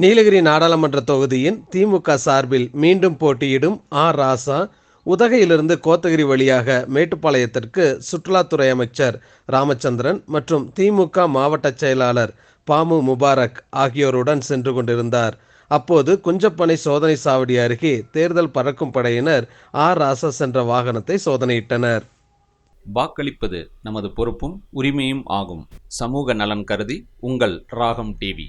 நீலகிரி நாடாளுமன்ற தொகுதியின் திமுக சார்பில் மீண்டும் போட்டியிடும் ஆர் ராசா. உதகையிலிருந்து கோத்தகிரி வழியாக மேட்டுப்பாளையத்திற்கு சுற்றுலாத்துறை அமைச்சர் ராமச்சந்திரன் மற்றும் திமுக மாவட்ட செயலாளர் பாமு முபாரக் ஆகியோருடன் சென்று கொண்டிருந்தார். அப்போது குஞ்சப்பனை சோதனை சாவடி அருகே தேர்தல் பறக்கும் படையினர் ஆர் ராசா சென்ற வாகனத்தை சோதனையிட்டனர். வாக்களிப்பது நமது பொறுப்பும் உரிமையும் ஆகும். சமூக நலன் கருதி உங்கள் Ragam TV.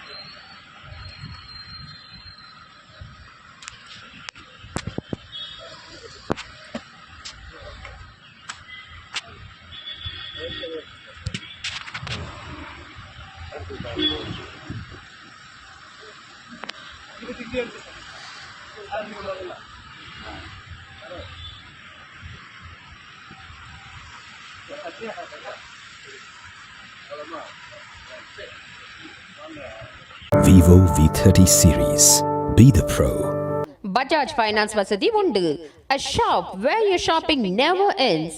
Vivo V30 series. Be the pro. Bajaj finance வசதி உண்டு a shop where your shopping never ends